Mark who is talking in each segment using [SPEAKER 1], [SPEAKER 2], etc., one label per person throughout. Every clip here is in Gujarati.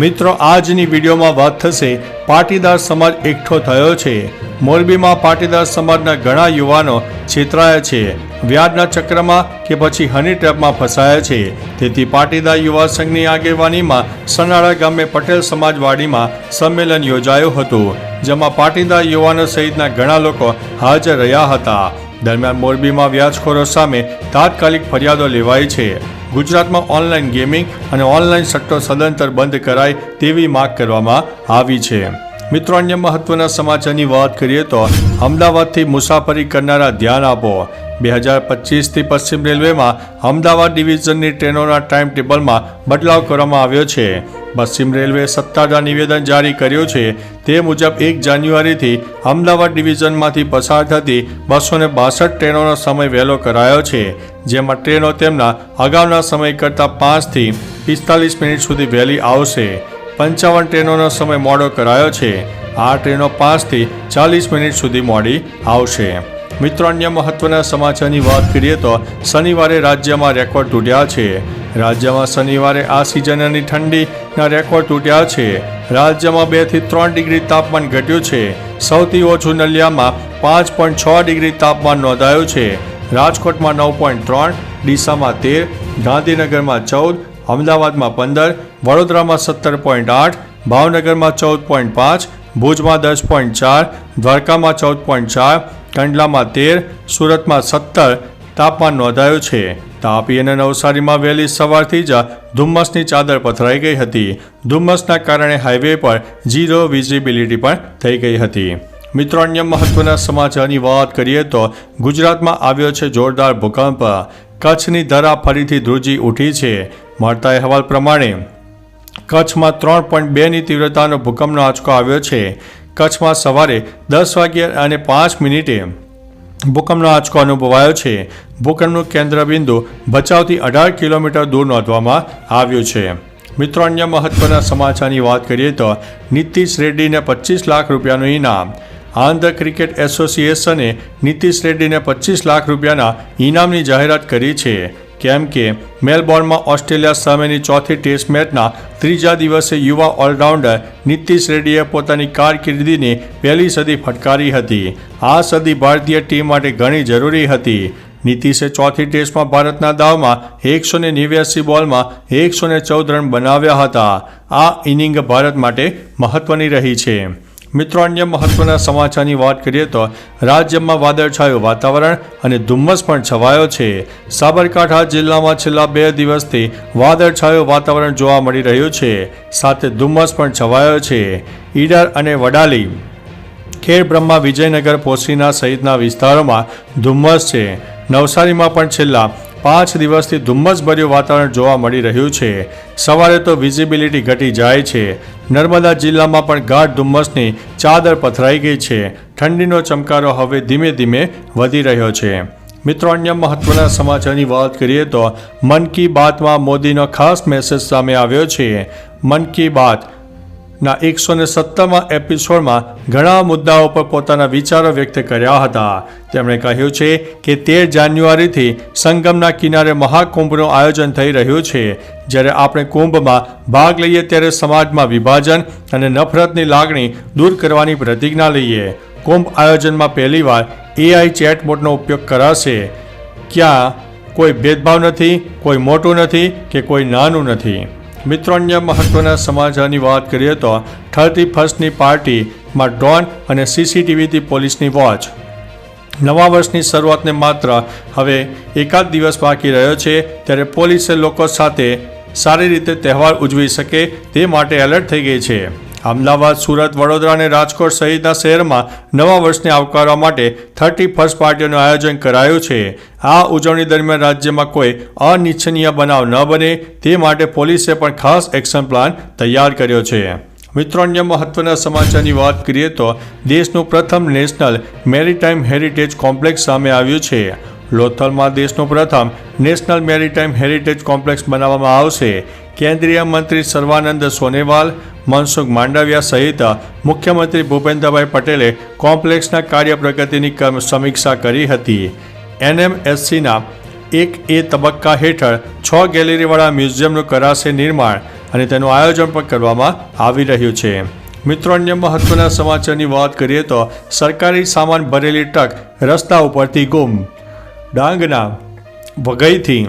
[SPEAKER 1] મિત્રો, આજની વિડીયોમાં વાત થશે પાટીદાર સમાજ એકઠો થયો છે. મોરબીમાં પાટીદાર સમાજના ઘણા યુવાનો છેતરાયા છે. વ્યાજના ચક્રમાં કે પછી હની ટ્રેપમાં ફસાયા છે. તેથી પાટીદાર યુવા સંઘની આગેવાનીમાં સનાળા ગામે પટેલ સમાજવાડીમાં સંમેલન યોજાયું હતું, જેમાં પાટીદાર યુવાનો સહિતના ઘણા લોકો હાજર રહ્યા હતા. દરમિયાન મોરબીમાં વ્યાજખોરો સામે તાત્કાલિક ફરિયાદો લેવાઈ છે. ગુજરાતમાં ઓનલાઈન ગેમિંગ અને ઓનલાઈન સટ્ટો સદંતર બંધ કરાય તેવી માગ કરવામાં આવી છે. મિત્રો, અન્ય મહત્વના સમાચારની વાત કરીએ તો અમદાવાદથી મુસાફરી કરનારા ધ્યાન આપો. બે હજાર પચીસથી પશ્ચિમ રેલવેમાં અમદાવાદ ડિવિઝનની ટ્રેનોના ટાઈમ ટેબલમાં બદલાવ કરવામાં આવ્યો છે. પશ્ચિમ રેલવે સત્તાવાર નિવેદન જારી કર્યું છે. તે મુજબ એક જાન્યુઆરીથી અમદાવાદ ડિવિઝનમાંથી પસાર થતી બસો બાસઠ ટ્રેનોનો સમય વહેલો કરાયો છે. જેમાં ટ્રેનો તેમના અગાઉના સમય કરતાં પાંચથી પિસ્તાલીસ મિનિટ સુધી વહેલી આવશે. પંચાવન ટ્રેનોનો સમય મોડો કરાયો છે. આ ટ્રેનો પાંચથી ચાલીસ મિનિટ સુધી મોડી આવશે. મિત્રો, અન્ય મહત્વના સમાચારની વાત કરીએ તો શનિવારે રાજ્યમાં રેકોર્ડ તૂટ્યા છે. રાજ્યમાં શનિવારે આ સિઝનની ઠંડીના રેકોર્ડ તૂટ્યા છે. રાજ્યમાં બેથી ત્રણ ડિગ્રી તાપમાન ઘટ્યું છે. સૌથી ઓછું નલિયામાં પાંચ પોઈન્ટ છ ડિગ્રી તાપમાન નોંધાયું છે. રાજકોટમાં નવ પોઈન્ટ ત્રણ, ડીસામાં તેર, ગાંધીનગરમાં ચૌદ, અમદાવાદમાં પંદર, વડોદરામાં સત્તર પોઈન્ટ આઠ, ભાવનગરમાં ચૌદ પોઈન્ટ પાંચ, ભુજમાં દસ પોઈન્ટ ચાર, દ્વારકામાં ચૌદ પોઈન્ટ ચાર, કંડલામાં તેર, સુરતમાં સત્તર, તાપમાન નોંધાયું છે. તાપી અને નવસારીમાં વહેલી સવારથી જ ધુમ્મસની ચાદર પથરાઈ ગઈ હતી. ધુમ્મસના કારણે હાઈવે પર ઝીરો વિઝિબિલિટી પણ થઈ ગઈ હતી. મિત્રો, અન્ય મહત્વના સમાચારની વાત કરીએ તો ગુજરાતમાં આવ્યો છે જોરદાર ભૂકંપ. કચ્છની ધરા ફરીથી ધ્રુજી ઉઠી છે. મળતા અહેવાલ પ્રમાણે કચ્છમાં ત્રણ પોઈન્ટ બેની તીવ્રતાનો ભૂકંપનો આંચકો આવ્યો છે. કચ્છમાં સવારે દસ વાગ્યા અને પાંચ મિનિટે ભૂકંપનો આંચકો અનુભવાયો છે. ભૂકંપનું કેન્દ્રબિંદુ ભચાઉથી અઢાર કિલોમીટર દૂર નોંધવામાં આવ્યું છે. મિત્રો, અન્ય મહત્વના સમાચારની વાત કરીએ તો નીતિશ રેડ્ડીને પચીસ લાખ રૂપિયાનું ઇનામ. આંધ્ર ક્રિકેટ એસોસિએશને નીતિશ રેડ્ડીને પચીસ લાખ રૂપિયાના ઇનામની જાહેરાત કરી છે. કેમ કે મેલબોર્નમાં ઓસ્ટ્રેલિયા સામેની ચોથી ટેસ્ટ મેચના ત્રીજા દિવસે યુવા ઓલરાઉન્ડર નીતિશ રેડ્ડીએ પોતાની કારકિર્દીની પહેલી સદી ફટકારી હતી. આ સદી ભારતીય ટીમ માટે ઘણી જરૂરી હતી. નીતિશે ચોથી ટેસ્ટમાં ભારતના દાવમાં એકસો ને નેવ્યાસી બોલમાં એકસો ને ચૌદ રન બનાવ્યા હતા. આ ઇનિંગ ભારત માટે મહત્વની રહી છે. મિત્રો, અન્ય મહત્વના સમાચારની વાત કરીએ તો રાજ્યમાં વાદળછાયું વાતાવરણ અને ધુમ્મસ પણ છવાયો છે. સાબરકાંઠા જિલ્લામાં છેલ્લા બે દિવસથી વાદળછાયું વાતાવરણ જોવા મળી રહ્યું છે. સાથે ધુમ્મસ પણ છવાયો છે. ઈડર અને વડાલી, ખેર બ્રહ્મા વિજયનગર, પોશીના સહિતના વિસ્તારોમાં ધુમ્મસ છે. નવસારીમાં પણ છેલ્લા પાંચ દિવસથી ધુમ્મસભર્યું વાતાવરણ જોવા મળી રહ્યું છે. સવારે તો વિઝિબિલિટી ઘટી જાય છે. નર્મદા જિલ્લામાં પણ ગાઢ ધુમ્મસની ચાદર પથરાઈ ગઈ છે. ઠંડીનો ચમકારો હવે ધીમે ધીમે વધી રહ્યો છે. મિત્રો, અન્ય મહત્વના સમાચારની વાત કરીએ તો મન કી બાતમાં મોદીનો ખાસ મેસેજ સામે આવ્યો છે. મન કી બાત ના એકસો ને સત્તરમાં એપિસોડમાં ઘણા મુદ્દાઓ પર પોતાના વિચારો વ્યક્ત કર્યા હતા. તેમણે કહ્યું છે કે તેર જાન્યુઆરીથી સંગમના કિનારે મહાકુંભનું આયોજન થઈ રહ્યું છે. જ્યારે આપણે કુંભમાં ભાગ લઈએ ત્યારે સમાજમાં વિભાજન અને નફરતની લાગણી દૂર કરવાની પ્રતિજ્ઞા લઈએ. કુંભ આયોજનમાં પહેલીવાર એઆઈ ચેટબોટનો ઉપયોગ કરાશે. ક્યાં કોઈ ભેદભાવ નથી, કોઈ મોટું નથી કે કોઈ નાનું નથી. મિત્રો અન્ય મહત્વના સમાચારની વાત કરીએ તો થર્ટી ફર્સ્ટની પાર્ટીમાં ડ્રોન અને સીસીટીવીથી પોલીસની વોચ. નવા વર્ષની શરૂઆતને માત્ર હવે એકાદ દિવસ બાકી રહ્યો છે, ત્યારે પોલીસે લોકો સાથે સારી રીતે તહેવાર ઉજવી શકે તે માટે એલર્ટ થઈ ગઈ છે. અમદાવાદ, સુરત, વડોદરા અને રાજકોટ સહિતના શહેરમાં નવા વર્ષને આવકારવા માટે થર્ટી ફર્સ્ટ પાર્ટીઓનું આયોજન કરાયું છે. આ ઉજવણી દરમિયાન રાજ્યમાં કોઈ અનિચ્છનીય બનાવ ન બને, તે માટે પોલીસે પણ ખાસ એક્શન પ્લાન તૈયાર કર્યો છે. મિત્રો, અન્ય મહત્વના સમાચારની વાત કરીએ તો દેશનું પ્રથમ નેશનલ મેરીટાઈમ હેરિટેજ કોમ્પ્લેક્સ સામે આવ્યું છે. લોથલમાં દેશનું પ્રથમ નેશનલ મેરીટાઈમ હેરિટેજ કોમ્પ્લેક્સ બનાવવામાં આવશે. કેન્દ્રીય મંત્રી સર્વાનંદ સોનેવાલ મનસુખ માંડવિયા સહિત મુખ્યમંત્રી ભૂપેન્દ્રભાઈ પટેલે કોમ્પ્લેક્સના કાર્ય પ્રગતિની સમીક્ષા કરી હતી. એનએમએસસીના એક એ તબક્કા હેઠળ છ ગેલેરીવાળા મ્યુઝિયમનું કરાશે નિર્માણ અને તેનું આયોજન પણ કરવામાં આવી રહ્યું છે. મિત્રો, અન્ય મહત્વના સમાચારની વાત કરીએ તો સરકારી સામાન ભરેલી ટ્રક રસ્તા ઉપરથી ગુમ. ડાંગના વઘઈથી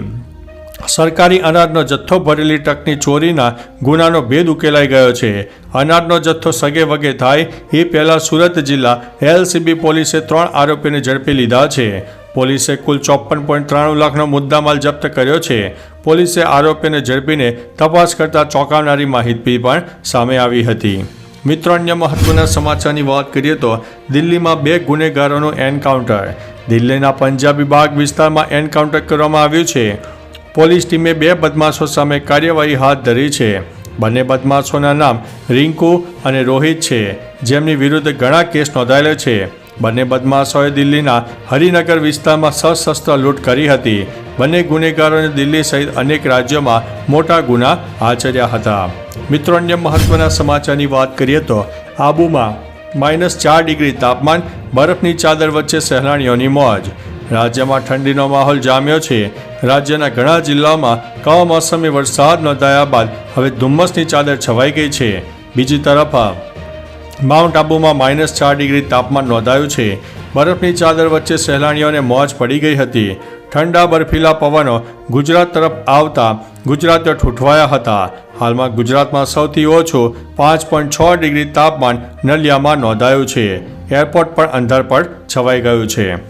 [SPEAKER 1] સરકારી અનાજનો જથ્થો ભરેલી ટ્રકની ચોરીના ગુનાનો ભેદ ઉકેલાઈ ગયો છે. અનાજનો જથ્થો સગે વગે થાય એ પહેલાં સુરત જિલ્લા એલસીબી પોલીસે ત્રણ આરોપીને ઝડપી લીધા છે. પોલીસે કુલ ચોપન પોઈન્ટ ત્રાણું લાખનો મુદ્દામાલ જપ્ત કર્યો છે. પોલીસે આરોપીને ઝડપીને તપાસ કરતા ચોંકાવનારી માહિતી પણ સામે આવી હતી. મિત્રો, અન્ય મહત્વના સમાચારની વાત કરીએ તો દિલ્હીમાં બે ગુનેગારોનું એન્કાઉન્ટર. દિલ્હીના પંજાબી બાગ વિસ્તારમાં એન્કાઉન્ટર કરવામાં આવ્યું છે. પોલીસ ટીમે બે બદમાશો સામે કાર્યવાહી હાથ ધરી છે. બંને બદમાશોના નામ રિંકુ અને રોહિત છે, જેમની વિરુદ્ધ ઘણા કેસ નોંધાયેલા છે. બંને બદમાશોએ દિલ્હીના હરિનગર વિસ્તારમાં સશસ્ત્ર લૂંટ કરી હતી. બંને ગુનેગારોને દિલ્હી સહિત અનેક રાજ્યોમાં મોટા ગુના આચર્યા હતા. મિત્રો, અન્ય મહત્વના સમાચારની વાત કરીએ તો આબુમાં માઇનસ ચાર ડિગ્રી તાપમાન, બરફની ચાદર વચ્ચે સહેલાણીઓની મોજ. રાજ્યમાં ઠંડીનો માહોલ જામ્યો છે. રાજ્યના ઘણા જિલ્લાઓમાં કમોસમી વરસાદ નોંધાયા બાદ હવે ધુમ્મસની ચાદર છવાઈ ગઈ છે. બીજી તરફ, માઉન્ટ આબુમાં માઇનસ ચાર ડિગ્રી તાપમાન નોંધાયું છે. બરફની ચાદર વચ્ચે સહેલાણીઓને મોજ પડી ગઈ હતી. ઠંડા બરફીલા પવનો ગુજરાત તરફ આવતા ગુજરાતીઓ ઠૂંઠવાયા હતા. હાલમાં ગુજરાતમાં સૌથી ઓછું પાંચ પોઈન્ટ છ ડિગ્રી તાપમાન નલિયામાં નોંધાયું છે. એરપોર્ટ પણ અંધારપટ છવાઈ ગયું છે.